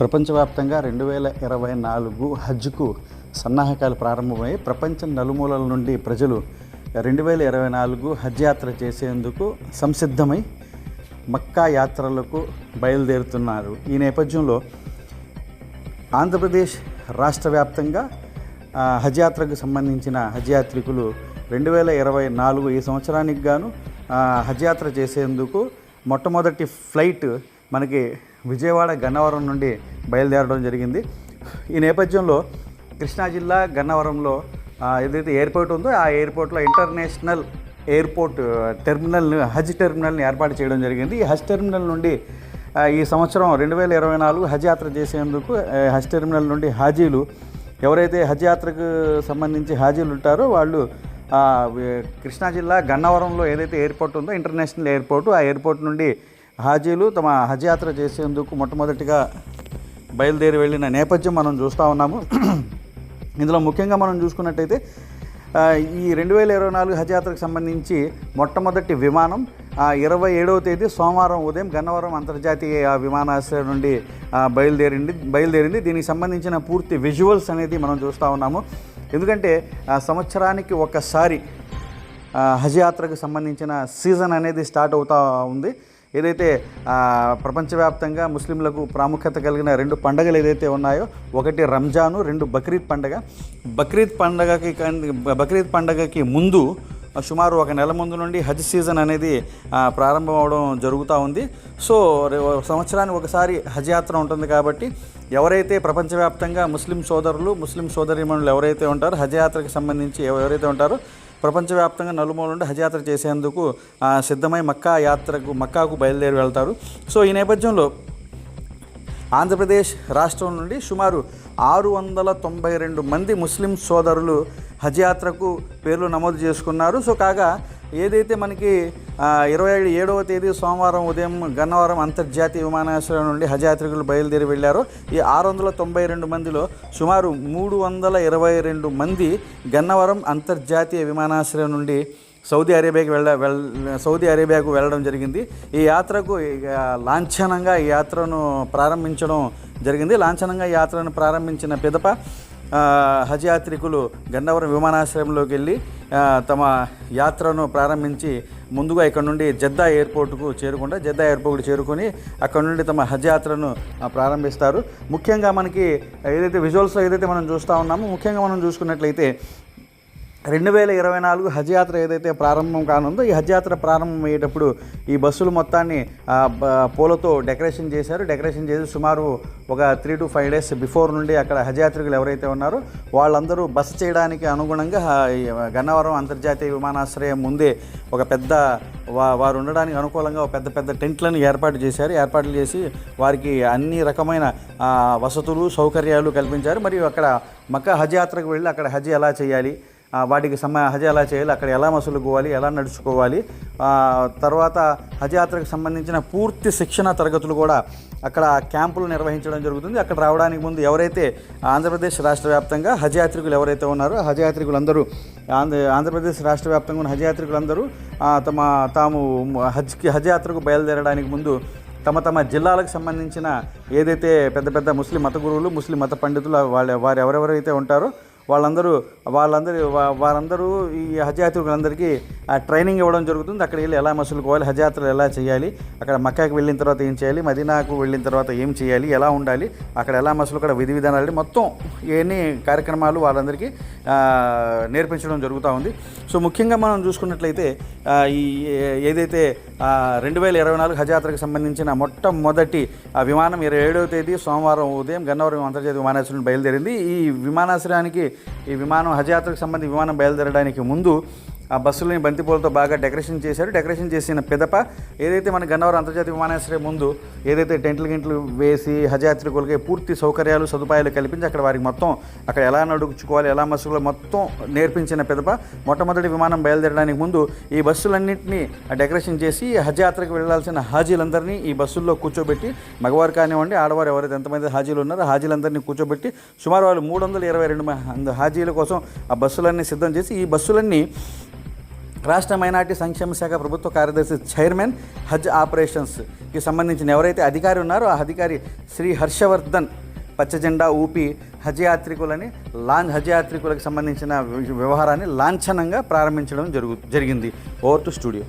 ప్రపంచవ్యాప్తంగా రెండు వేల ఇరవై నాలుగు హజ్కు సన్నాహకాలు ప్రారంభమై ప్రపంచం నలుమూలల నుండి ప్రజలు రెండు వేల ఇరవై నాలుగు హజ్ యాత్ర చేసేందుకు సంసిద్ధమై మక్కా యాత్రలకు బయలుదేరుతున్నారు. ఈ నేపథ్యంలో ఆంధ్రప్రదేశ్ రాష్ట్ర వ్యాప్తంగా హజ్ యాత్రకు సంబంధించిన హజ్ యాత్రికులు రెండు వేల ఇరవై నాలుగు ఈ సంవత్సరానికి గాను హజ్ యాత్ర చేసేందుకు మొట్టమొదటి ఫ్లైట్ మనకి విజయవాడ గన్నవరం నుండి బయలుదేరడం జరిగింది. ఈ నేపథ్యంలో కృష్ణా జిల్లా గన్నవరంలో ఏదైతే ఎయిర్పోర్ట్ ఉందో ఆ ఎయిర్పోర్ట్లో ఇంటర్నేషనల్ ఎయిర్పోర్ట్ టెర్మినల్ని హజ్ టెర్మినల్ని ఏర్పాటు చేయడం జరిగింది. ఈ హజ్ టెర్మినల్ నుండి ఈ సంవత్సరం రెండు వేల ఇరవై నాలుగు హజ్ యాత్ర చేసేందుకు హజ్ టెర్మినల్ నుండి హాజీలు ఎవరైతే హజ్ యాత్రకు సంబంధించి హాజీలు ఉంటారో వాళ్ళు కృష్ణా జిల్లా గన్నవరంలో ఏదైతే ఎయిర్పోర్ట్ ఉందో ఇంటర్నేషనల్ ఎయిర్పోర్ట్ ఆ ఎయిర్పోర్ట్ నుండి హాజీలు తమ హజ్ యాత్ర చేసేందుకు మొట్టమొదటిగా బయలుదేరి వెళ్ళిన నేపథ్యం మనం చూస్తూ ఉన్నాము. ఇందులో ముఖ్యంగా మనం చూసుకున్నట్టయితే ఈ రెండు వేల ఇరవై నాలుగు హజ్ యాత్రకు సంబంధించి మొట్టమొదటి విమానం ఇరవై ఏడవ తేదీ సోమవారం ఉదయం గన్నవరం అంతర్జాతీయ విమానాశ్రయం నుండి బయలుదేరింది బయలుదేరింది. దీనికి సంబంధించిన పూర్తి విజువల్స్ అనేది మనం చూస్తూ ఉన్నాము. ఎందుకంటే సంవత్సరానికి ఒకసారి హజ్ యాత్రకు సంబంధించిన సీజన్ అనేది స్టార్ట్ అవుతూ ఉంది. ఏదైతే ప్రపంచవ్యాప్తంగా ముస్లింలకు ప్రాముఖ్యత కలిగిన రెండు పండుగలు ఏదైతే ఉన్నాయో ఒకటి రంజాను రెండు బక్రీద్ పండగ. బక్రీద్ పండగకి బక్రీద్ పండగకి ముందు సుమారు ఒక నెల ముందు నుండి హజ్ సీజన్ అనేది ప్రారంభం అవడం జరుగుతూ ఉంది. సో సంవత్సరానికి ఒకసారి హజ్ యాత్ర ఉంటుంది కాబట్టి ఎవరైతే ప్రపంచవ్యాప్తంగా ముస్లిం సోదరులు ముస్లిం సోదరీమణులు ఎవరైతే ఉంటారో హజ్ యాత్రకు సంబంధించి ఎవరైతే ఉంటారో ప్రపంచవ్యాప్తంగా నలుమూల నుండి హజయాత్ర చేసేందుకు సిద్ధమై మక్కా యాత్రకు మక్కాకు బయలుదేరి వెళ్తారు. సో ఈ నేపథ్యంలో ఆంధ్రప్రదేశ్ రాష్ట్రం నుండి సుమారు ఆరు వందల తొంభై రెండు మంది ముస్లిం సోదరులు హజ్ యాత్రకు పేర్లు నమోదు చేసుకున్నారు. సో కాగా ఏదైతే మనకి ఇరవై ఇరవై ఏడవ తేదీ సోమవారం ఉదయం గన్నవరం అంతర్జాతీయ విమానాశ్రయం నుండి హజయాత్రికులు బయలుదేరి వెళ్ళారో. ఈ ఆరు వందల తొంభై రెండు మందిలో సుమారు మూడు వందల ఇరవై రెండు మంది గన్నవరం అంతర్జాతీయ విమానాశ్రయం నుండి సౌదీ అరేబియాకి వెళ్ళ వెళ్ సౌదీ అరేబియాకు వెళ్ళడం జరిగింది. ఈ యాత్రకు లాంఛనంగా ఈ యాత్రను ప్రారంభించడం జరిగింది. లాంఛనంగా ఈ యాత్రను ప్రారంభించిన పిదప హజ్ యాత్రికులు గన్నవరం విమానాశ్రయంలోకి వెళ్ళి తమ యాత్రను ప్రారంభించి ముందుగా ఇక్కడ నుండి జద్దా ఎయిర్పోర్ట్కు చేరుకుంటా జద్దా ఎయిర్పోర్ట్కు చేరుకొని అక్కడ నుండి తమ హజ్ యాత్రను ప్రారంభిస్తారు. ముఖ్యంగా మనకి ఏదైతే విజువల్స్లో ఏదైతే మనం చూస్తూ ఉన్నామో ముఖ్యంగా మనం చూసుకున్నట్లయితే రెండు వేల ఇరవై నాలుగు హజ్ యాత్ర ఏదైతే ప్రారంభం కానుందో ఈ హజ్ యాత్ర ప్రారంభం అయ్యేటప్పుడు ఈ బస్సులు మొత్తాన్ని పూలతో డెకరేషన్ చేశారు. డెకరేషన్ చేసి సుమారు ఒక three two five days before నుండి అక్కడ హజ్ యాత్రికులు ఎవరైతే ఉన్నారో వాళ్ళందరూ బస చేయడానికి అనుగుణంగా ఈ గన్నవరం అంతర్జాతీయ విమానాశ్రయం ముందే ఒక పెద్ద వా- వారు ఉండడానికి అనుకూలంగా పెద్ద పెద్ద టెంట్లను ఏర్పాటు చేశారు. ఏర్పాట్లు చేసి వారికి అన్ని రకమైన వసతులు సౌకర్యాలు కల్పించారు. మరియు అక్కడ మక్కా హజ్ యాత్రకు వెళ్ళి అక్కడ హజ్ ఎలా చేయాలి వాటికి సమ హజ్ ఎలా చేయాలి అక్కడ ఎలా మసులుకోవాలి ఎలా నడుచుకోవాలి తర్వాత హజ్ యాత్రకు సంబంధించిన పూర్తి శిక్షణ తరగతులు కూడా అక్కడ క్యాంపులు నిర్వహించడం జరుగుతుంది. అక్కడ రావడానికి ముందు ఎవరైతే ఆంధ్రప్రదేశ్ రాష్ట్ర వ్యాప్తంగా హజ్ యాత్రికులు ఎవరైతే ఉన్నారో హజ్ యాత్రికులందరూ ఆంధ్ర ఆంధ్రప్రదేశ్ రాష్ట్ర వ్యాప్తంగా ఉన్న హజ్ యాత్రికులందరూ తమ తాము హజ్కి హజ్ యాత్రకు బయలుదేరడానికి ముందు తమ తమ జిల్లాలకు సంబంధించిన ఏదైతే పెద్ద పెద్ద ముస్లిం మత గురువులు ముస్లిం మత పండితులు వాళ్ళ వారు ఎవరెవరైతే ఉంటారో వాళ్ళందరూ వాళ్ళందరూ వా- వారందరూ ఈ హజ్ యాత్రికులందరికీ ట్రైనింగ్ ఇవ్వడం జరుగుతుంది. అక్కడ వెళ్ళి ఎలా మసులుకోవాలి హజ్ యాత్రలు ఎలా చేయాలి అక్కడ మక్కాకి వెళ్ళిన తర్వాత ఏం చేయాలి మదీనాకు వెళ్ళిన తర్వాత ఏం చేయాలి ఎలా ఉండాలి అక్కడ ఎలా మసులు అక్కడ విధి విధానాలు మొత్తం ఇవన్నీ కార్యక్రమాలు వాళ్ళందరికీ నేర్పించడం జరుగుతూ ఉంది. సో ముఖ్యంగా మనం చూసుకున్నట్లయితే ఈ ఏదైతే రెండు వేల ఇరవై నాలుగు హజ్ యాత్రకు సంబంధించిన మొట్టమొదటి ఆ విమానం ఇరవై ఏడవ తేదీ సోమవారం ఉదయం గన్నవరం అంతర్జాతీయ విమానాశ్రయం బయలుదేరింది. ఈ విమానాశ్రయానికి ఈ విమానం హజ్ యాత్రకు సంబంధించి విమానం బయలుదేరడానికి ముందు ఆ బస్సులని బంతిపూలతో బాగా డెకరేషన్ చేశారు. డెకరేషన్ చేసిన పిదప ఏదైతే మన గన్నవరం అంతర్జాతీయ విమానాశ్రయం ముందు ఏదైతే టెంట్లు గింట్లు వేసి హజయాత్రికులకి పూర్తి సౌకర్యాలు సదుపాయాలు కల్పించి అక్కడ వారికి మొత్తం అక్కడ ఎలా నడుచుకోవాలి ఎలా బస్సులో మొత్తం నేర్పించిన పిదప మొట్టమొదటి విమానం బయలుదేరడానికి ముందు ఈ బస్సులన్నింటినీ డెకరేషన్ చేసి హజయాత్రకు వెళ్ళాల్సిన వెళ్ళాల్సిన హాజీలందరినీ ఈ బస్సుల్లో కూర్చోబెట్టి మగవారు కానివ్వండి ఆడవారు ఎవరైతే ఎంతమంది హాజీలు ఉన్నారో హాజీలందరినీ కూర్చోబెట్టి సుమారు వాళ్ళు మూడు వందల ఇరవై రెండు హాజీల కోసం ఆ బస్సులన్నీ సిద్ధం చేసి ఈ బస్సులన్నీ రాష్ట్ర మైనార్టీ సంక్షేమ శాఖ ప్రభుత్వ కార్యదర్శి చైర్మన్ హజ్ ఆపరేషన్స్కి సంబంధించిన ఎవరైతే అధికారి ఉన్నారో ఆ అధికారి శ్రీ హర్షవర్ధన్ పచ్చ జెండా ఊపి హజ్ యాత్రికులని లాంచ్ హజ్ యాత్రికులకు సంబంధించిన వ్యవహారాన్ని లాంఛనంగా ప్రారంభించడం జరుగు జరిగింది. Over to studio.